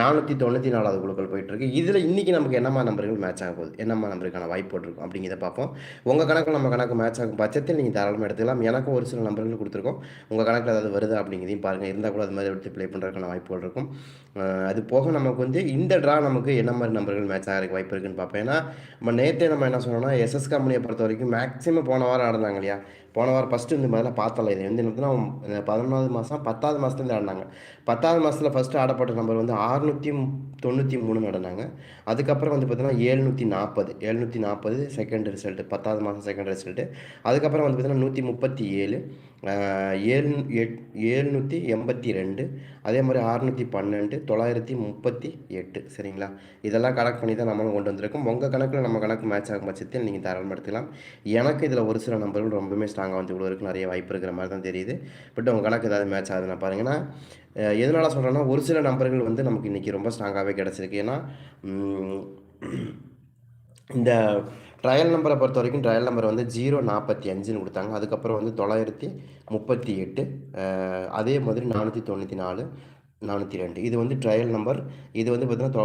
நானூற்றி தொண்ணூற்றி நாலாவது குழுக்கள் போயிட்டுருக்கு. இதில் இன்றைக்கி நமக்கு என்னம்மா நம்பர்கள் மேட்ச் ஆக போகுது? என்னம்மா நம்பருக்கான வாய்ப்பு போட்டிருக்கும்? அப்படிங்கிறத பார்ப்போம். உங்கள் கணக்கில் நம்ம கணக்கு மேட்ச் ஆகும் பட்சத்தில் நீங்கள் தாராளமாக எடுத்துக்கலாம். எனக்கும் ஒரு சில நம்பர்கள் கொடுத்துருக்கோம். உங்கள் கணக்கில் ஏதாவது வருதா அப்படிங்கிறதையும் பாருங்கள் இருந்தால் கூட அது மாதிரி எடுத்து ப்ளே பண்ணுறதுக்கான வாய்ப்புகள் இருக்கும். அது போக நமக்கு வந்து இந்த ட்ரா நமக்கு என்ன மாதிரி நம்பர்கள் மேட்ச் ஆகிறதுக்கு வாய்ப்பு இருக்குன்னு பார்ப்போம். ஏன்னா நம்ம நேற்றே நம்ம என்ன சொன்னோம்னா எஸ்எஸ் கம்பெனியை பொறுத்த வரைக்கும் மேக்ஸிமம் போன வாரம் ஆடினாங்க இல்லையா? போன வாரம் ஃபஸ்ட்டு இந்த மாதிரிலாம் பார்த்தல இது வந்து என்னதுன்னா பதினொன்றாவது மாதம் பத்தாவது மாதத்துலேருந்து ஆடினாங்க. பத்தாவது மாதத்தில் ஃபஸ்ட்டு ஆடப்பட்ட நம்பர் வந்து அறுநூற்றி தொண்ணூற்றி மூணு நடனாங்க அதுக்கப்புறம் வந்து பார்த்தீங்கன்னா ஏழ்நூற்றி நாற்பது ஏழ்நூற்றி நாற்பது செகண்ட் ரிசல்ட்டு பத்தாவது மாதம் செகண்ட் ரிசல்ட்டு அதுக்கப்புறம் வந்து பார்த்தீங்கன்னா நூற்றி முப்பத்தி ஏழு ஏழு எட் ஏழ்நூற்றி எண்பத்தி ரெண்டு அதே மாதிரி அறுநூற்றி பன்னெண்டு தொள்ளாயிரத்தி முப்பத்தி எட்டு சரிங்களா? இதெல்லாம் கணக்கு பண்ணி தான் நம்மளும் கொண்டு வந்திருக்கோம். உங்கள் கணக்கில் நம்ம கணக்கு மேட்ச் ஆகும் பட்சத்தில் நீங்கள் தாராளமாக எடுத்துக்கலாம் எனக்கு இதில் ஒரு சில நம்பர்கள் ரொம்பவுமே ஸ்ட்ராங்காக வந்து இவ்வளோ நிறைய வாய்ப்பு இருக்கிற மாதிரி தான் தெரியுது. பட் உங்கள் கணக்கு ஏதாவது மேட்ச் ஆகுதுன்னா பாருங்கன்னா எதனால் எதனால சொல்கிறேன்னா ஒரு சில நம்பர்கள் வந்து நமக்கு இன்றைக்கி ரொம்ப ஸ்ட்ராங்காகவே கிடச்சிருக்கு. ஏன்னா இந்த ட்ரையல் நம்பரை பொறுத்த வரைக்கும் ட்ரையல் நம்பர் வந்து ஜீரோ நாற்பத்தி அஞ்சுன்னு கொடுத்தாங்க. அதுக்கப்புறம் வந்து தொள்ளாயிரத்தி முப்பத்தி எட்டு அதே மாதிரி நானூற்றி தொண்ணூற்றி நாலு நானூற்றி ரெண்டு. இது வந்து ட்ரையல் நம்பர் இது வந்து பார்த்திங்கன்னா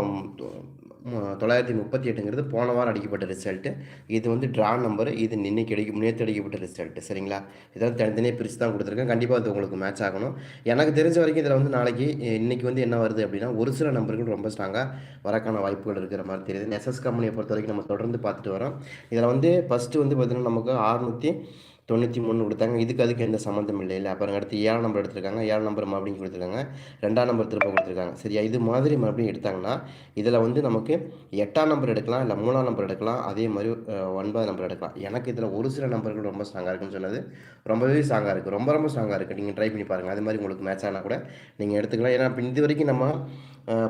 தொள்ளாயிரத்தி முப்பத்தி எட்டுங்கிறது போன வாரம் அடிக்கப்பட்ட ரிசல்ட்டு இது வந்து ட்ரா நம்பர் இது இன்னைக்கு அடிக்க நேற்று அடிக்கப்பட்ட ரிசல்ட்டு சரிங்களா? இதெல்லாம் தனித்தனியாக பிரித்து தான் கொடுத்துருக்கேன். கண்டிப்பாக அது உங்களுக்கு மேட்ச் ஆகணும். எனக்கு தெரிஞ்ச வரைக்கும் இதில் வந்து நாளைக்கு இன்னைக்கு வந்து என்ன வருது அப்படின்னா ஒரு சில நம்பர்கள் ரொம்ப ஸ்ட்ராங்காக வரக்கான வாய்ப்புகள் இருக்கிற மாதிரி தெரியுது. எஸ்எஸ் கம்பெனியை பொறுத்த வரைக்கும் நம்ம தொடர்ந்து பார்த்துட்டு வரோம். இதில் வந்து ஃபஸ்ட்டு வந்து பார்த்திங்கன்னா நமக்கு ஆறுநூற்றி தொண்ணூற்றி மூணு கொடுத்தாங்க. இதுக்கு அதுக்கு எந்த சம்மந்தம் இல்லை. இல்லை அப்புறம் அடுத்து ஏழாம் நம்பர் எடுத்திருக்காங்க. ஏழாம் நம்பர் மறுபடியும் கொடுத்துருக்காங்க. ரெண்டாம் நம்பர் திருப்ப கொடுத்துருக்காங்க. சரியா? இது மாதிரி மறுபடியும் எடுத்தாங்கன்னா இதில் வந்து நமக்கு எட்டாம் நம்பர் எடுக்கலாம் இல்லை மூணாம் நம்பர் எடுக்கலாம் அதே மாதிரி ஒன்பது நம்பர் எடுக்கலாம். எனக்கு இதில் ஒரு சில நம்பர்கள் ரொம்ப ஸ்ட்ராங்காக இருக்குன்னு சொன்னது. ரொம்பவே ஸ்ட்ராங்காக இருக்குது ரொம்ப ரொம்ப ஸ்ட்ராங்காக இருக்குது நீங்கள் ட்ரை பண்ணி பாருங்கள் அது மாதிரி உங்களுக்கு மேட்ச் ஆனால் கூட நீங்கள் எடுத்துக்கலாம். ஏன்னா இப்போ இது வரைக்கும் நம்ம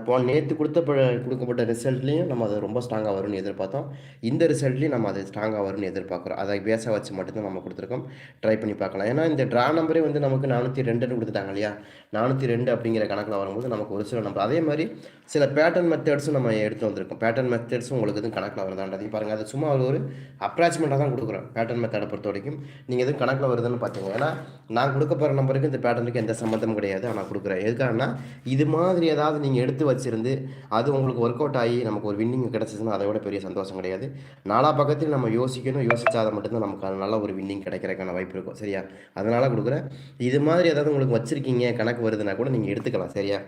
போ நேற்று கொடுத்த கொடுக்கப்பட்ட ரிசல்ட்லேயும் நம்ம அதை ரொம்ப ஸ்ட்ராங்காக வரும்னு எதிர்பார்த்தோம். இந்த ரிசல்ட்லேயும் நம்ம அது ஸ்ட்ராங்காக வரும்னு எதிர்பார்க்குறோம். அதை பேச வச்சு மட்டும்தான் நம்ம கொடுத்துருக்கோம். ட்ரை பண்ணி பார்க்கலாம். ஏன்னா இந்த ட்ரா நம்பரே வந்து நமக்கு நானூற்றி ரெண்டுன்னு கொடுத்துட்டாங்க இல்லையா? நானூற்றி ரெண்டு அப்படிங்கிற கணக்கில் வரும்போது நமக்கு ஒரு சில நம்பர் அதே மாதிரி சில பேட்டர்ன் மெத்தட்ஸும் நம்ம எடுத்து வந்திருக்கோம். பேட்டர்ன் மெத்தட்ஸும் உங்களுக்கு எதுவும் கணக்கில் வருதான்றதையும் பாருங்கள் அது சும்மா ஒரு ஒரு அப்ராச்மெண்ட்டாக தான் கொடுக்குறோம். பேட்டர்ன் மெத்தடை பொறுத்த வரைக்கும். நீங்கள் எதுவும் கணக்கில் வருதுன்னு பார்த்தீங்க ஏன்னா நான் கொடுக்க போகிற நம்பருக்கு இந்த பேட்டர்னுக்கு எந்த சம்மந்தமும் கிடையாது. ஆனால் கொடுக்குறேன். எதுக்காகனா இது மாதிரி ஏதாவது நீங்கள் எடுத்து வச்சிருந்து அது உங்களுக்கு ஒர்க் அவுட் ஆகி நமக்கு ஒரு வின்னிங் கிடச்சிதுன்னா அதை விட பெரிய சந்தோஷம் கிடையாது. நாலா பக்கத்தில் நம்ம யோசிக்கணும் யோசித்தாத மட்டும்தான் நமக்கு நல்ல ஒரு வின்னிங் கிடைக்கிறதுக்கான வாய்ப்பு இருக்கும். சரியா? அதனால் கொடுக்குறேன். இது மாதிரி ஏதாவது உங்களுக்கு வச்சுருக்கீங்க கணக்கு வருதுன்னா கூட நீங்கள் எடுத்துக்கலாம். சரியா?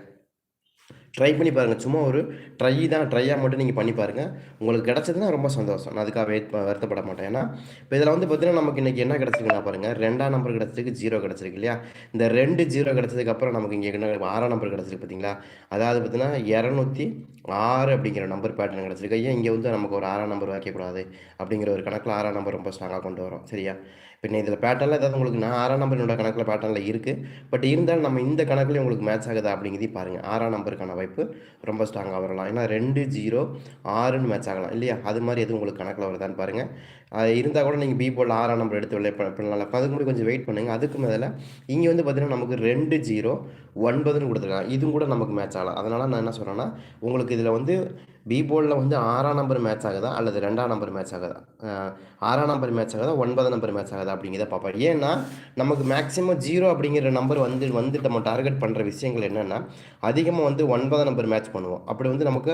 ட்ரை பண்ணி பாருங்கள் சும்மா ஒரு ட்ரை தான் ட்ரையாக மட்டும் நீங்கள் பண்ணி பாருங்கள் உங்களுக்கு கிடச்சதுன்னா ரொம்ப சந்தோஷம். நான் அதுக்காக வெயிட் வருத்தப்பட மாட்டேன். ஏன்னா இப்போ இதில் வந்து பார்த்தீங்கன்னா நமக்கு இன்றைக்கி என்ன கிடச்சிருக்குன்னா பாருங்கள் ரெண்டாம் நம்பர் கிடச்சதுக்கு ஜீரோ கிடச்சிருக்கு இல்லையா? இந்த ரெண்டு ஜீரோ கிடச்சதுக்கப்புறம் நமக்கு இங்கே என்ன ஆறாம் நம்பர் கிடச்சிருக்கு பார்த்தீங்களா அதாவது பார்த்தீங்கன்னா இரநூத்தி ஆறு அப்படிங்கிற நம்பர் பேட்டர்ன் கிடச்சிருக்கு. ஐயா இங்கே வந்து நமக்கு ஒரு ஆறாம் நம்பர் வைக்கக்கூடாது அப்படிங்கிற ஒரு கணக்கில் ஆறாம் நம்பர் ரொம்ப ஸ்ட்ராங்காக கொண்டு வரோம். சரியா? பின்ன இதில் பேட்டர்னில் ஏதாவது உங்களுக்கு நான் ஆறாம் நம்பர் என்னோட கணக்கில் பேட்டர்னில் இருக்குது பட் இருந்தாலும் நம்ம இந்த கணக்குலேயும் உங்களுக்கு மேட்ச் ஆகுதா அப்படிங்கிறதையும் பாருங்கள் ஆறாம் நம்பருக்கான வாய்ப்பு ரொம்ப ஸ்ட்ராங்காக வரலாம். ஏன்னா ரெண்டு ஜீரோ ஆறுன்னு மேட்ச் ஆகலாம். இல்லையா? அது மாதிரி எதுவும் உங்களுக்கு கணக்கில் வருதான்னு பாருங்கள் அது இருந்தால் கூட நீங்கள் பி போல் ஆறாம் நம்பர் எடுத்து விளைய பண்ணலாம் அதுக்கு முன்னாடி கொஞ்சம் வெயிட் பண்ணுங்கள் அதுக்கு மேலே இங்கே வந்து பார்த்தீங்கன்னா நமக்கு ரெண்டு ஜீரோ ஒன்பதுன்னு கொடுத்துருக்காங்க. இதுவும் கூட நமக்கு மேட்ச் ஆகலாம். அதனால் நான் என்ன சொல்கிறேன்னா உங்களுக்கு இதில் வந்து பி போர்டில் வந்து ஆறாம் நம்பர் மேட்ச் ஆகுதா? அல்லது ரெண்டாம் நம்பர் மேட்ச் ஆகுதா? ஆறாம் நம்பர் மேட்ச் ஆகுதா? ஒன்பதாம் நம்பர் மேட்ச் ஆகுதா? அப்படிங்கிறத பார்ப்போம். ஏன்னா நமக்கு மேக்ஸிமம் ஜீரோ அப்படிங்கிற நம்பர் வந்து வந்து நம்ம டார்கெட் பண்ணுற விஷயங்கள் என்னென்னா அதிகமாக வந்து ஒன்பதாம் நம்பர் மேட்ச் பண்ணுவோம். அப்படி வந்து நமக்கு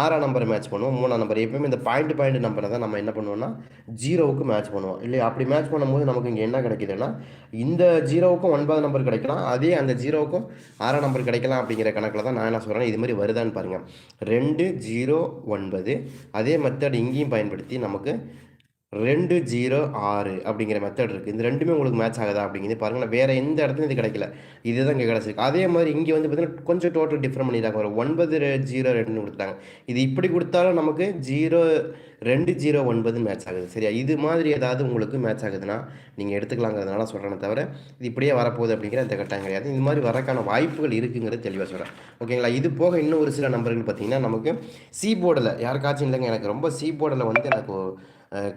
ஆறாம் நம்பர் மேட்ச் பண்ணுவோம் மூணாம் நம்பர் எப்பயுமே இந்த பாயிண்ட் பாயிண்ட் நம்பரை தான் நம்ம என்ன பண்ணுவோம்னா ஜீரோவுக்கு மேட்ச் பண்ணுவோம். இல்லையா? அப்படி மேட்ச் பண்ணும்போது நமக்கு இங்கே என்ன கிடைக்குதுன்னா இந்த ஜீரோவுக்கும் ஒன்பதாம் நம்பர் கிடைக்கலாம். அதே அந்த ஜீரோவுக்கும் ஆறாம் நம்பர் கிடைக்கலாம் அப்படிங்கிற கணக்கில் தான் நான் என்ன சொல்கிறேன் இது மாதிரி வருதான்னு பாருங்கள் ரெண்டு ஜீரோ ஜீரோ ஒன்பது. அதே மெத்தட் இங்கேயும் பயன்படுத்தி நமக்கு ரெண்டு ஜீரோ ஆறு அப்படிங்கிற மெத்தட் இருக்குது இந்த ரெண்டுமே உங்களுக்கு மேட்ச் ஆகுதா அப்படிங்கிறது பாருங்கள் வேறு எந்த இடத்துலையும் இது கிடைக்கல. இதுதான் இங்கே கிடச்சிருக்கு. அதே மாதிரி இங்கே வந்து பார்த்தீங்கன்னா கொஞ்சம் டோட்டல் டிஃப்ரெண்ட் பண்ணிடுறாங்க ஒரு ஒன்பது ஜீரோ ரெண்டுன்னு கொடுத்தாங்க இது இப்படி கொடுத்தாலும் நமக்கு ஜீரோ ரெண்டு ஜீரோ ஒன்பது மேட்ச் ஆகுது. சரியா? இது மாதிரி ஏதாவது உங்களுக்கு மேட்ச் ஆகுதுன்னா நீங்கள் எடுத்துக்கலாங்கிறதுனால சொல்கிறேன் தவிர இது இப்படியே வரப்போகுது அப்படிங்கிற அந்த கட்டம் கிடையாது. இது மாதிரி வரக்கான வாய்ப்புகள் இருக்குங்கிறது தெளிவாக சொல்கிறேன் ஓகேங்களா இது போக இன்னும் ஒரு சில நம்பர்கள் பார்த்தீங்கன்னா நமக்கு சி போர்டில் யாருக்காச்சும் இல்லைங்க எனக்கு ரொம்ப சி போர்டில் வந்து எனக்கு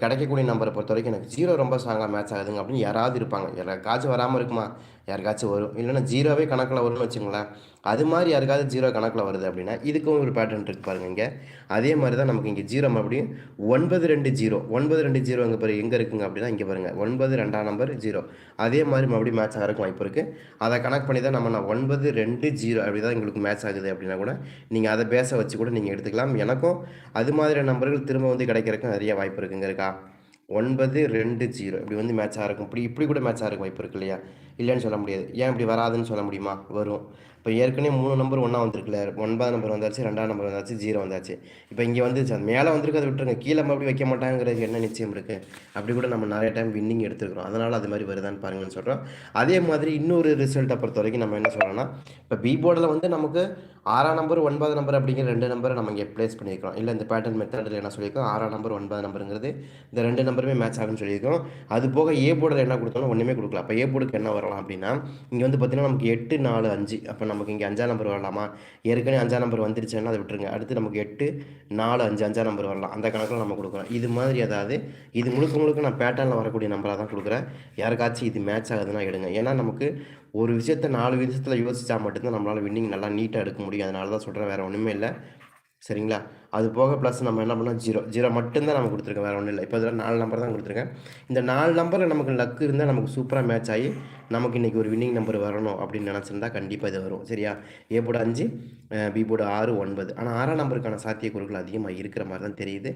கிடைக்கக்கூடிய நம்பரை பொறுத்த வரைக்கும் எனக்கு ஜீரோ ரொம்ப ஸ்ட்ராங்காக மேட்ச் ஆகுதுங்க அப்படின்னு யாராவது இருப்பாங்க. யாராச்சும் வராமல் இருக்குமா? யாருக்காச்சும் வரும். இல்லைன்னா ஜீரோவே கணக்கில் வரும்னு வச்சுங்களேன் அது மாதிரி யாருக்காவது ஜீரோ கணக்கில் வருது அப்படின்னா இதுக்கும் ஒரு பேட்டர்ன் இருக்கு பாருங்க இங்கே. அதே மாதிரி தான் நமக்கு இங்கே ஜீரோ மறுபடியும் ஒன்பது ரெண்டு ஜீரோ. ஒன்பது ரெண்டு ஜீரோ இங்கே பாரு எங்கே இருக்குங்க அப்படின்னா இங்கே பாருங்க. ஒன்பது ரெண்டாம் நம்பர் ஜீரோ. அதே மாதிரி மறுபடியும் மேட்ச் ஆகிறதுக்கு வாய்ப்பு இருக்குது அதை கணக்கு பண்ணி தான் நம்ம நான் ஒன்பது ரெண்டு ஜீரோ அப்படி தான் எங்களுக்கு மேட்ச் ஆகுது அப்படின்னா கூட நீங்கள் அதை பேச வச்சு கூட நீங்கள் எடுத்துக்கலாம். எனக்கும் அது மாதிரியான நம்பர்கள் திரும்ப வந்து கிடைக்கிறதுக்கு நிறைய வாய்ப்பு இருக்குங்க இருக்கா? ஒன்பது ரெண்டு ஜீரோ. இப்படி வந்து மேட்ச் ஆகிருக்கும் இப்படி இப்படி கூட மேட்ச் ஆகிருக்கும் வாய்ப்பு இருக்கு இல்லையா? இல்லைன்னு சொல்ல முடியாது. ஏன் இப்படி வராதுன்னு சொல்ல முடியுமா? வரும். இப்போ ஏற்கனவே மூணு நம்பர் ஒன்றா வந்திருக்குல்ல. ஒன்பது நம்பர் வந்தாச்சு ரெண்டாம் நம்பர் வந்தாச்சு ஜீரோ வந்தாச்சு. இப்போ இங்கே வந்துச்சு அது மேலே வந்திருக்கு அதை விட்டுருங்க. கீழே அப்படி வைக்க மாட்டாங்கிறது என்ன நிச்சயம் இருக்குது அப்படி கூட நம்ம நிறைய டைம் வின்னிங் எடுத்துருக்கிறோம். அதனால் அது மாதிரி வருதான்னு பாருங்கன்னு சொல்கிறோம் அதே மாதிரி இன்னொரு ரிசல்ட்டை பொறுத்த வரைக்கும் நம்ம என்ன சொல்கிறோம்னா இப்போ பி போர்டில் வந்து நமக்கு ஆறாம் நம்பர் ஒன்பது நம்பர் அப்படிங்கிற ரெண்டு நம்பரை நம்ம இங்கே ப்ளேஸ் பண்ணியிருக்கோம் இல்லை இந்த பேட்டர்ன் மெத்தடில் என்ன சொல்லியிருக்கோம்? ஆறாம் நம்பர் ஒன்பது நம்பருங்கிறது இந்த ரெண்டு நம்பருமே மேட்ச் ஆகும்னு சொல்லியிருக்கோம் அது போக ஏ போர்டில் என்ன கொடுத்தாலும் ஒன்றுமே கொடுக்கல. அப்போ ஏ போர்டுக்கு என்ன வரலாம் அப்படின்னா இங்கே வந்து பார்த்தீங்கன்னா நமக்கு எட்டு நாலு அஞ்சு. அப்போ நமக்கு இங்கே அஞ்சாம் நம்பர் வரலாமா? ஏற்கனவே அஞ்சாம் நம்பர் வந்துருச்சுன்னா அதை விட்டுருங்க. அடுத்து நமக்கு எட்டு நாலு அஞ்சு அஞ்சாம் நம்பர் வரலாம். அந்த கணக்கில் நம்ம கொடுக்குறோம். இது மாதிரி அதாவது இது முழுக்க முழுக்க நான் பேட்டர்னில் வரக்கூடிய நம்பராக தான் கொடுக்குறேன். யாருக்காச்சும் இது மேட்ச் ஆகுதுன்னா எடுங்க. ஏன்னா நமக்கு ஒரு விஷயத்த நாலு விஷயத்தில் யோசித்தா மட்டும்தான் நம்மளால் வின்னிங் நல்லா நீட்டாக எடுக்க முடியும். அதனால தான் சொல்கிறேன் வேறு ஒன்றுமே இல்லை. சரிங்களா? அது போக ப்ளஸ் நம்ம என்ன பண்ணோம் ஜீரோ ஜீரோ மட்டும்தான் நம்ம கொடுத்துருக்கோம் வேறு ஒன்றும் இல்லை. இப்போ இதில் நாலு நம்பர் தான் கொடுத்துருக்கேன். இந்த நாலு நம்பரில் நமக்கு லக்கு இருந்தால் நமக்கு சூப்பராக மேட்ச் ஆகி நமக்கு இன்றைக்கி ஒரு வின்னிங் நம்பர் வரணும் அப்படின்னு நினச்சிருந்தா கண்டிப்பாக இது வரும். சரியா? ஏ போட அஞ்சு பி போட ஆறு ஒன்பது. ஆனால் ஆறாம் நம்பருக்கான சாத்தியக்கூறுகள் அதிகமாக இருக்கிற மாதிரி தான் தெரியுது.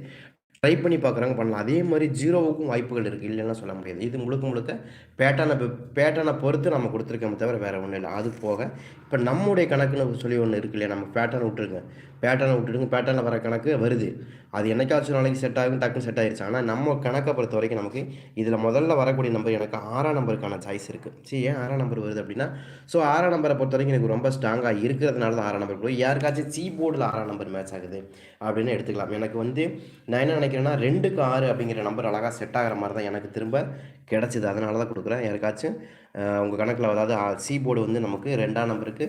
ட்ரை பண்ணி பார்க்குறாங்க பண்ணலாம். அதே மாதிரி ஜீரோவுக்கும் வாய்ப்புகள் இருக்குது இல்லைன்னா சொல்ல முடியாது. இது முழுக்க முழுக்க பேட்டனை பேட்டனை பொறுத்து நம்ம கொடுத்துருக்கோமே தவிர வேறு ஒன்றும் இல்லை. அது போக இப்போ நம்முடைய கணக்குன்னு சொல்லி ஒன்று இருக்கு இல்லையா? நம்ம பேட்டர்னை விட்டுருங்க. பேட்டர்னை விட்டுடுங்க. பேட்டர்னில் வர கணக்கு வருது. அது என்னைக்காச்சும் நாளைக்கு செட் ஆகும் டக்குன்னு செட் ஆயிடுச்சு ஆனால் நம்ம கணக்கை பொறுத்த வரைக்கும் நமக்கு இதில் முதல்ல வரக்கூடிய நம்பர் எனக்கு ஆறாம் நம்பருக்கான சாய்ஸ் இருக்குது சரி ஏன் ஆறாம் நம்பர் வருது அப்படின்னா ஸோ ஆறாம் நம்பரை பொறுத்த வரைக்கும் எனக்கு ரொம்ப ஸ்ட்ராங்காக இருக்கிறதுனால தான் ஆறாம் நம்பர் போய் யாருக்காச்சும் சி போர்டில் ஆறாம் நம்பர் மேட்ச் ஆகுது அப்படின்னு எடுத்துக்கலாம். எனக்கு வந்து நான் என்ன நினைக்கிறேன்னா ரெண்டுக்கு ஆறு அப்படிங்கிற நம்பர் அழகாக செட் ஆகிற மாதிரி தான் எனக்கு திரும்ப கிடச்சிது. அதனால தான் கொடுக்குறேன். யாருக்காச்சும் உங்கள் கணக்கில் அதாவது சி போர்டு வந்து நமக்கு ரெண்டாம் நம்பருக்கு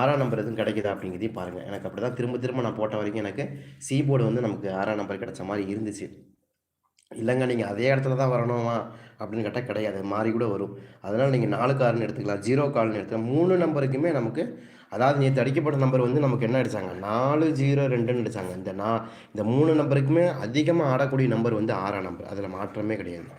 ஆறாம் நம்பர் எதுவும் கிடைக்குதா அப்படிங்கிறதையும் பாருங்கள் எனக்கு அப்படி தான் திரும்ப திரும்ப நான் போட்ட வரைக்கும் எனக்கு சி போர்டு வந்து நமக்கு ஆறாம் நம்பர் கிடைச்ச மாதிரி இருந்துச்சு. இல்லைங்க நீங்கள் அதே இடத்துல தான் வரணுமா அப்படின்னு கேட்டால் கிடையாது. மாறி கூட வரும். அதனால் நீங்கள் நாலு கார்னு எடுத்துக்கலாம். ஜீரோ கால்னு எடுத்துக்கலாம். மூணு நம்பருக்குமே நமக்கு அதாவது நேற்று அடிக்கப்பட்ட நம்பர் வந்து நமக்கு என்ன அடித்தாங்க நாலு ஜீரோ ரெண்டுன்னு அடித்தாங்க இந்த நான் இந்த மூணு நம்பருக்குமே அதிகமாக ஆடக்கூடிய நம்பர் வந்து ஆறாம் நம்பர் அதில் மாற்றமே கிடையாது.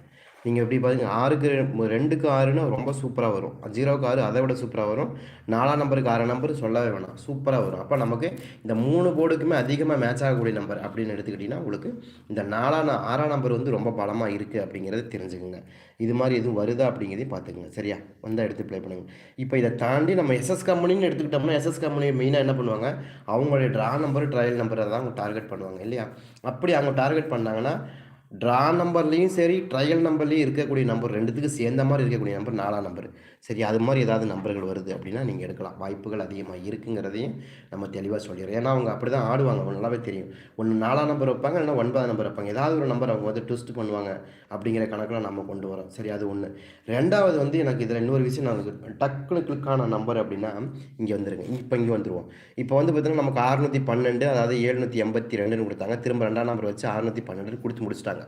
நீங்கள் எப்படி பார்த்தீங்க ஆறுக்கு ரெண்டுக்கு ஆறுனா ரொம்ப சூப்பராக வரும். ஜீரோக்கு ஆறு அதை விட சூப்பராக வரும். நாலாம் நம்பருக்கு ஆறு நம்பர் சொல்லவே வேணாம். சூப்பராக வரும். அப்போ நமக்கு இந்த மூணு போர்டுக்குமே அதிகமாக மேட்ச் ஆகக்கூடிய நம்பர் அப்படின்னு எடுத்துக்கிட்டிங்கன்னா உங்களுக்கு இந்த நாலாம் ஆறாம் நம்பர் வந்து ரொம்ப பலமாக இருக்குது அப்படிங்கிறத தெரிஞ்சுக்கோங்க. இது மாதிரி எதுவும் வருதா அப்படிங்கிறதையும் பார்த்துக்கோங்க. சரியா? வந்தால் எடுத்து ப்ளே பண்ணுங்க. இப்போ இதை தாண்டி நம்ம எஸ்எஸ் கம்பெனின்னு எடுத்துக்கிட்டோம்னா எஸ்எஸ் கம்பெனி மெயினாக என்ன பண்ணுவாங்க? அவங்களுடைய ட்ரா நம்பர் ட்ரையல் நம்பரை தான் அவங்க டார்கெட் பண்ணுவாங்க இல்லையா? அப்படி அவங்க டார்கெட் பண்ணாங்கன்னா ட்ரா நம்பர்லேயும் சரி ட்ரையல் நம்பர்லேயும் இருக்கக்கூடிய நம்பர் ரெண்டுத்துக்கு சேர்ந்த மாதிரி இருக்கக்கூடிய நம்பர் நாலாம் நம்பர் சரி அது மாதிரி ஏதாவது நம்பர்கள் வருது அப்படின்னா நீங்கள் எடுக்கலாம். வாய்ப்புகள் அதிகமாக இருக்குங்கிறதையும் நம்ம தெளிவாக சொல்லிடுறோம். ஏன்னா அவங்க அப்படி தான் ஆடுவாங்க. அவங்க நல்லாவே தெரியும். ஒன்று நாலாம் நம்பர் வைப்பாங்க இல்லைன்னா ஒன்பதாம் நம்பர் வைப்பாங்க. ஏதாவது ஒரு நம்பர் அவங்க வந்து ட்விஸ்ட் பண்ணுவாங்க. அப்படிங்கிற கணக்கில் நம்ம கொண்டு வரோம். சரி அது ஒன்று ரெண்டாவது வந்து எனக்கு இதில் இன்னொரு விஷயம் நான் டக்குனு கிளிக்கான நம்பர் அப்படின்னா இங்கே வந்துருங்க. இப்போ இங்கே வந்துடுவோம் இப்போ வந்து பார்த்தீங்கன்னா நமக்கு அறுநூற்றி பன்னெண்டு அதாவது எழுநூற்றி எண்பத்தி ரெண்டுன்னு கொடுத்தாங்க. திரும்ப ரெண்டாம் நம்பர் வச்சு அறுநூற்றி பன்னெண்டு கொடுத்து முடிச்சிட்டாங்க.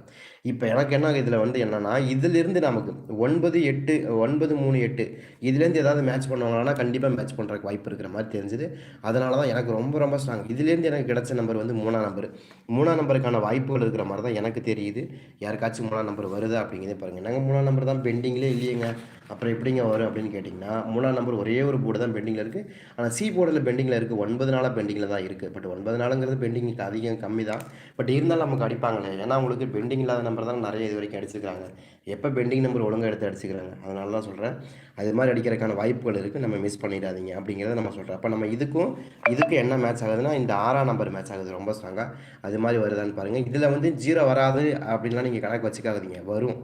இப்போ எனக்கு என்ன இதில் வந்து என்னென்னா இதிலிருந்து நமக்கு ஒன்பது எட்டு ஒன்பது மூணு எட்டு இதுலேருந்து ஏதாவது மேட்ச் பண்ணுவாங்கன்னா கண்டிப்பாக மேட்ச் பண்ணுறதுக்கு வாய்ப்பு இருக்கிற மாதிரி தெரிஞ்சுது. அதனால தான் எனக்கு ரொம்ப ரொம்ப ஸ்ட்ராங் இதுலேருந்து எனக்கு கிடைச்ச நம்பர் வந்து மூணாம் நம்பர் மூணாம் நம்பருக்கான வாய்ப்புகள் இருக்கிற மாதிரி தான் எனக்கு தெரியுது. யாருக்காச்சும் மூணாம் நம்பர் வருதா அப்படிங்கிறதே பாருங்கள் நாங்கள் மூணாம் நம்பர் தான் பெண்டிங்லேயே இல்லையேங்க. அப்புறம் எப்படிங்க வரும் அப்படின்னு கேட்டிங்கன்னா மூணாம் நம்பர் ஒரே ஒரு போர்டு தான் பெண்டிங்கில் இருக்குது ஆனால் சி போர்டில் பெண்டிங்கில் இருக்குது ஒன்பது நாளாக பெண்டிங்கில் தான் இருக்குது பட் ஒன்பது நாளுங்கிறது பெண்டிங் அதிகம் கம்மி தான். பட் இருந்தாலும் நமக்கு அடிப்பாங்களே. ஏன்னா உங்களுக்கு பெண்டிங் இல்லாத நம்பர் தான் நிறைய இது வரைக்கும் அடிச்சிருக்காங்க. எப்போ பெண்டிங் நம்பர் ஒழுங்காக எடுத்து அடிச்சுக்கிறாங்க? அதனால தான் சொல்கிறேன் அது மாதிரி அடிக்கிறதுக்கான வாய்ப்புகள் இருக்குது நம்ம மிஸ் பண்ணிடாதீங்க அப்படிங்கிறத நம்ம சொல்கிறோம் அப்போ நம்ம இதுக்கும் இதுக்கு என்ன மேட்ச் ஆகுதுன்னா இந்த ஆறாம் நம்பர் மேட்ச் ஆகுது. ரொம்ப ஸ்ட்ராங்காக அது மாதிரி வருதான்னு பாருங்கள் இதில் வந்து ஜீரோ வராது அப்படின்லாம் நீங்கள் கணக்கு வச்சுக்காது வச்சுக்காதீங்க வரும்.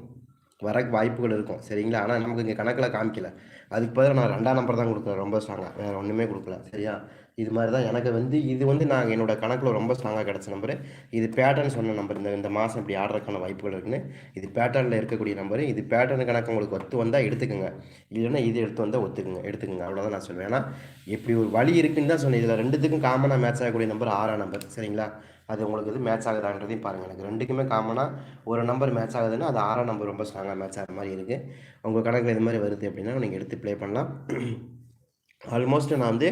வரக்கு வாய்ப்புகள் இருக்கும். சரிங்களா? ஆனால் நமக்கு இங்கே கணக்கில் காமிக்கல. அதுக்கு பதிலாக நான் ரெண்டாம் நம்பர் தான் கொடுக்குறேன் ரொம்ப ஸ்ட்ராங்காக வேறு ஒன்றுமே கொடுக்கல. சரியா? இது மாதிரி தான் எனக்கு வந்து இது வந்து நான் என்னோட கணக்கில் ரொம்ப ஸ்ட்ராங்காக கிடச்ச நம்பரு இது பேட்டர்ன் சொன்ன நம்பர் இந்த இந்த மாதம் இப்படி ஆடுறதுக்கான வாய்ப்புகள் இருக்குன்னு. இது பேட்டர்னில் இருக்கக்கூடிய நம்பரு இது பேட்டர்ன் கணக்கு உங்களுக்கு ஒத்து வந்தால் எடுத்துக்கோங்க. இல்லைன்னா இது எடுத்து வந்தால் ஒத்துக்குங்க. எடுத்துக்கோங்க. அவ்வளோதான் நான் சொல்லுவேன் ஏன்னா இப்படி ஒரு வழி இருக்குன்னு தான் சொன்னேன். இதில் ரெண்டுத்துக்கும் காமனாக மேட்ச் ஆகக்கூடிய நம்பர் ஆறாம் நம்பர் சரிங்களா? அது உங்களுக்கு இது மேட்ச் ஆகுதான்றதையும் பாருங்கள் எனக்கு ரெண்டுக்குமே காமனாக ஒரு நம்பர் மேட்ச் ஆகுதுன்னா அது ஆறாம் நம்பர் ரொம்ப ஸ்ட்ராங்காக மேட்ச் ஆகிற மாதிரி இருக்குது உங்கள் கணக்கில் இது மாதிரி வருது அப்படின்னா நீங்கள் எடுத்து ப்ளே பண்ணலாம். ஆல்மோஸ்ட் நான் வந்து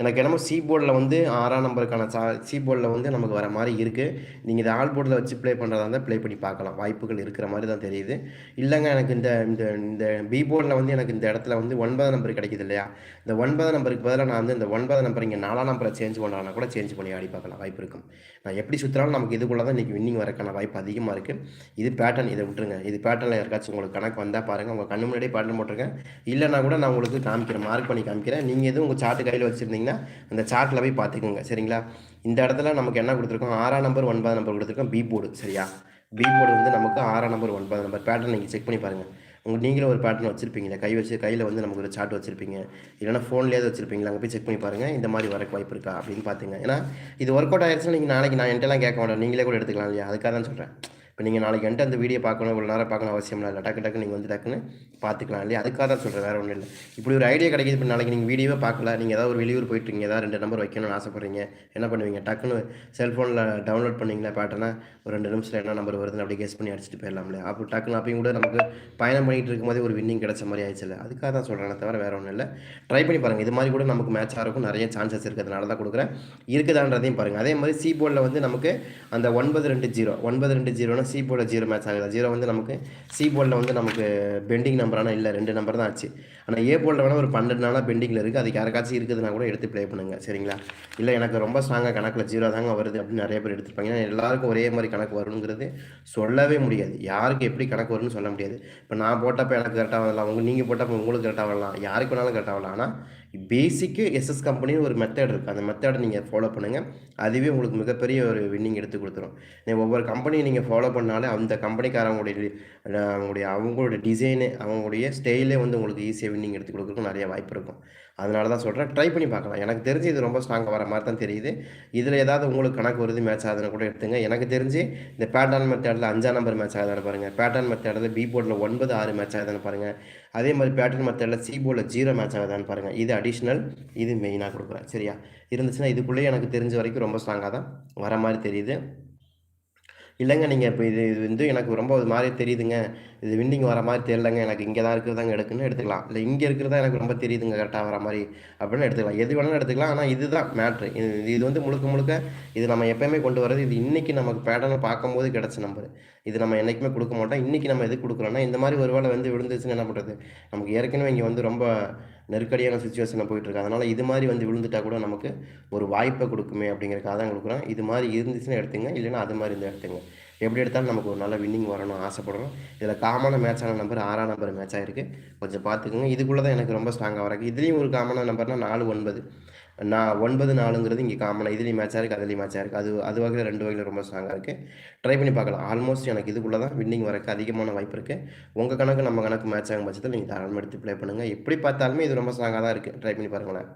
எனக்கு என்னமோ சி போர்டில் வந்து ஆறாம் நம்பருக்கான சா சி போர்டில் வந்து நமக்கு வர மாதிரி இருக்குது நீங்கள் இதை ஆல் போர்டில் வச்சு ப்ளே பண்ணுறதா இருந்தால் ப்ளே பண்ணி பார்க்கலாம். வாய்ப்புகள் இருக்கிற மாதிரி தான் தெரியுது. இல்லைங்க எனக்கு இந்த இந்த இந்த பி போர்டில் வந்து எனக்கு இந்த இடத்துல வந்து ஒன்பதாம் நம்பர் கிடைக்குது இல்லையா? இந்த ஒன்பதாம் நம்பருக்கு பதிலாக நான் வந்து இந்த ஒன்பதாம் நம்பர் இங்கே நாலாம் நம்பரை சேஞ்ச் பண்ணலாம்னா கூட சேஞ்ச் பண்ணி ஆடி பார்க்கலாம். வாய்ப்பு இருக்கும். நான் எப்படி சுற்றுறாலும் நமக்கு இதுக்குள்ளே தான் இன்றைக்கி வின்னிங் வரக்கான வாய்ப்பு அதிகமாக இருக்குது இது பேட்டர்ன் இதை விட்டுருங்க. இது பேட்டர்னில் யாருக்காச்சும் உங்களுக்கு கணக்கு வந்தால் பாருங்கள் உங்கள் கண்ணு முன்னாடியே பேட்டர்ன் போட்டிருக்கேன். இல்லைனா கூட நான் உங்களுக்கு காமிக்கிறேன். மார்க் பண்ணி காமிக்கிறேன். நீங்கள் எதுவும் உங்கள் சார்ட்டு கையில் வச்சுருந்தீங்கன்னா அந்த சார்ட்டில் போய் பார்த்துக்கோங்க. சரிங்களா? இந்த இடத்துல நமக்கு என்ன கொடுத்துருக்கோம்? ஆறாம் நம்பர் ஒன்பதாம் நம்பர் கொடுத்துருக்கோம். பி போர்டு சரியா? பி போர்டு வந்து நமக்கு ஆறாம் நம்பர் ஒன்பதாம் நம்பர் பேட்டர்ன் நீங்கள் செக் பண்ணி பாருங்கள் உங்கள் நீங்களும் ஒரு பேட்டர்ன் வச்சுருப்பீங்களா கை வச்சு கையில் வந்து நமக்கு ஒரு சார்ட் வச்சுருப்பீங்க. இல்லைனா ஃபோன்லேயாவது வச்சுருப்பீங்களா? அங்கே போய் செக் பண்ணி பாருங்கள் இந்த மாதிரி வரக்கு வாய்ப்பு இருக்கா? அப்படின்னு பார்த்துங்க. ஏன்னா இது ஒர்க் அவுட் ஆயிடுச்சுன்னா நீங்கள் நாளைக்கு நான் என்கிட்டலாம் கேட்க மாட்டேன். நீங்களே கூட எடுத்துக்கலாம் இல்லையா? அதுக்காக தான் சொல்கிறேன் இப்போ நீங்கள் நாளைக்கு என்கிட்ட அந்த வீடியோ பார்க்கணும் இவ்வளோ நேரம் பார்க்கணும் அவசியம் இல்லை. டக்கு டக்கு நீங்கள் வந்து டக்குன்னு பார்த்துக்கலாம் இல்லையா? அதுக்காக தான் சொல்கிறேன் வேறு ஒன்றும் இல்லை. இப்படி ஒரு ஐடியா கிடைக்கிது இப்போ நாளைக்கு நீங்கள் வீடியோவே பார்க்கல நீங்கள் ஏதாவது ஒரு வெளியூர் போயிட்டுருங்க ஏதாவது ரெண்டு நம்பர் வைக்கணும்னு ஆசைப்பட்றீங்க என்ன பண்ணுவீங்க? டக்குன்னு செல்ஃபோனில் டவுன்லோட் பண்ணிங்களா பேட்டர்னா ஒரு ரெண்டு நிமிஷத்தில் என்ன நம்பர் வருதுன்னு அப்படி கெஸ் பண்ணி அடிச்சுட்டு போயிடலாம்ல இல்லையா? அப்போ டக்குன்னு அப்பயும் கூட நமக்கு பயணம் பண்ணிகிட்டு இருக்கும்போதே ஒரு வின்னிங் கிடச்ச மாதிரி ஆயிடுச்சு இல்லை அதுக்காக தான் சொல்கிறேன் தவிர வேறு ஒன்றும் இல்லை. ட்ரை பண்ணி பாருங்கள் இது மாதிரி கூட நமக்கு மேட்ச் ஆகிறக்கும் நிறைய சான்சஸ் இருக்கிறதுனால தான் கொடுக்குறேன். இருக்குதான்றதையும் பாருங்கள் அதே மாதிரி சி போர்டில் வந்து நமக்கு அந்த ஒன்பது ரெண்டு ஜீரோ ஒன்பது ரெண்டு ஜீரோனா சி போர்டில் ஜீரோ மேட்ச் ஆகுது ஜீரோ வந்து நமக்கு சி போர்டில் வந்து நமக்கு பெண்டிங் நம்பர் ஆனால் இல்லை ரெண்டு நம்பர் தான் ஆச்சு. ஆனால் ஏ போர்டில் வேணால் ஒரு பன்னெண்டு நாளாக பெண்டிங்கில் இருக்குது அதுக்கு யாருக்காச்சும் இருக்குதுன்னா கூட எடுத்து ப்ளே பண்ணுங்க. சரிங்களா? இல்லை எனக்கு ரொம்ப ஸ்ட்ராங்காக கணக்கில் ஜீரோ தாங்க வருது அப்படின்னு நிறைய பேர் எடுத்துருப்பாங்க. ஏன்னா எல்லாருக்கும் ஒரே மாதிரி கணக்கு வருங்கிறது சொல்லவே முடியாது. யாருக்கு எப்படி கணக்கு வரும்னு சொல்ல முடியாது. இப்போ நான் போட்டப்போ எனக்கு கரெக்டாக வரலாம் உங்கள் நீங்கள் போட்டப்போ உங்களுக்கு கரெக்டாக வரலாம் யாருக்கு வேணாலும் கரெக்டாக வரலாம். ஆனால் பேசிக்கு எஸ்எஸ் கம்பெனின்னு ஒரு மெத்தட் இருக்குது அந்த மெத்தடை நீங்கள் ஃபாலோ பண்ணுங்கள் அதுவே உங்களுக்கு மிகப்பெரிய ஒரு வின்னிங் எடுத்து கொடுத்துரும். நீங்கள் ஒவ்வொரு கம்பெனியும் நீங்கள் ஃபாலோ பண்ணாலே அந்த கம்பெனிக்காரங்களுடைய அவங்களுடைய அவங்களோட டிசைனு அவங்களுடைய ஸ்டைலே வந்து உங்களுக்கு ஈஸியாக வின்னிங் எடுத்து கொடுக்குறதுக்கு நிறைய வாய்ப்பு இருக்கும். அதனால தான் சொல்கிறேன் ட்ரை பண்ணி பார்க்கலாம். எனக்கு தெரிஞ்சு இது ரொம்ப ஸ்ட்ராங்காக வர மாதிரி தான் தெரியுது. இதில் ஏதாவது உங்களுக்கு கணக்கு வருது மேட்ச் ஆகுதுன்னு கூட எடுத்துங்க. எனக்கு தெரிஞ்சு இந்த பேட்டர்ன் மெத்தேடில் அஞ்சாம் நம்பர் மேட்ச் ஆகுதான்னு பாருங்கள் பேட்டர்ன் மெத்தேடில் பி போர்டில் ஒன்பது ஆறு மேட்ச் ஆகுதான்னு பாருங்கள் அதே மாதிரி பேட்டர்ன் மெத்தேடில் சி போர்டில் ஜீரோ மேட்ச் ஆகுதான்னு பாருங்கள் இது அடிஷ்னல் இது மெயினாக கொடுக்குறேன். சரியா? இருந்துச்சுன்னா இதுக்குள்ளேயே எனக்கு தெரிஞ்ச வரைக்கும் ரொம்ப ஸ்ட்ராங்காக தான் வர மாதிரி தெரியுது. இல்லைங்க நீங்கள் இப்போ இது இது வந்து எனக்கு ரொம்ப ஒரு மாதிரி தெரியுதுங்க. இது விண்டிங் வர மாதிரி தெரியலங்க. எனக்கு இங்கே தான் இருக்கிறதாங்க எடுக்குன்னு எடுத்துக்கலாம். இல்லை இங்கே இருக்கிறதா எனக்கு ரொம்ப தெரியுதுங்க கரெக்டாக வர மாதிரி. அப்படின்னு எடுத்துக்கலாம். எது வேணாலும் எடுத்துக்கலாம். ஆனால் இதுதான் மேட்ரு இது இது வந்து முழுக்க முழுக்க இது நம்ம எப்போயுமே கொண்டு வரது இது இன்றைக்கி நமக்கு பேட்டர்னை பார்க்கும்போது கிடச்ச நம்பர் இது நம்ம என்றைக்குமே கொடுக்க மாட்டோம். இன்றைக்கி நம்ம எது கொடுக்குறோன்னா இந்த மாதிரி ஒரு வேளை வந்து விழுந்துச்சுன்னு என்ன பண்ணுறது நமக்கு ஏற்கனவே இங்கே வந்து ரொம்ப நெருக்கடியான சுச்சுவேஷனில் போயிட்டுருக்கு அதனால் இது மாதிரி வந்து விழுந்துட்டா கூட நமக்கு ஒரு வாய்ப்பை கொடுக்குமே அப்படிங்கிறக்காக தான் கொடுக்குறோம். இது மாதிரி இருந்துச்சுன்னா எடுத்துங்க இல்லைன்னா அது மாதிரி இருந்தால் எடுத்துங்க. எப்படி எடுத்தாலும் நமக்கு ஒரு நல்ல வின்னிங் வரணும் ஆசைப்படுறோம். இதில் காமனாக மேட்சான நம்பர் ஆறாம் நம்பர் மேட்ச் ஆகிருக்கு கொஞ்சம் பார்த்துக்குங்க. இதுக்குள்ளே தான் எனக்கு ரொம்ப ஸ்ட்ராங்காக வரக்கு இதுலேயும் ஒரு காமனாக நம்பர்னால் நாலு ஒன்பது. நான் ஒன்பது நாலுங்கிறது இங்கே காமனாக இதுலேயும் மேட்சாக இருக்குது அதுலேயும் மேட்சாக இருக்குது அது அது வகையில் ரெண்டு வகையில் ரொம்ப ஸ்ட்ராங்காக இருக்குது ட்ரை பண்ணி பார்க்கலாம். ஆல்மோஸ்ட் எனக்கு இதுக்குள்ளே தான் வின்னிங் வரக்கு அதிகமான வாய்ப்பு இருக்குது உங்கள் கணக்கு நம்ம கணக்கு மேட்ச் ஆகும் பட்சத்தில் நீங்கள் தாராளமாக எடுத்து ப்ளே பண்ணுங்கள் எப்படி பார்த்தாலுமே இது ரொம்ப ஸ்ட்ராங்காக தான் இருக்குது ட்ரை பண்ணி பாருங்களேன்.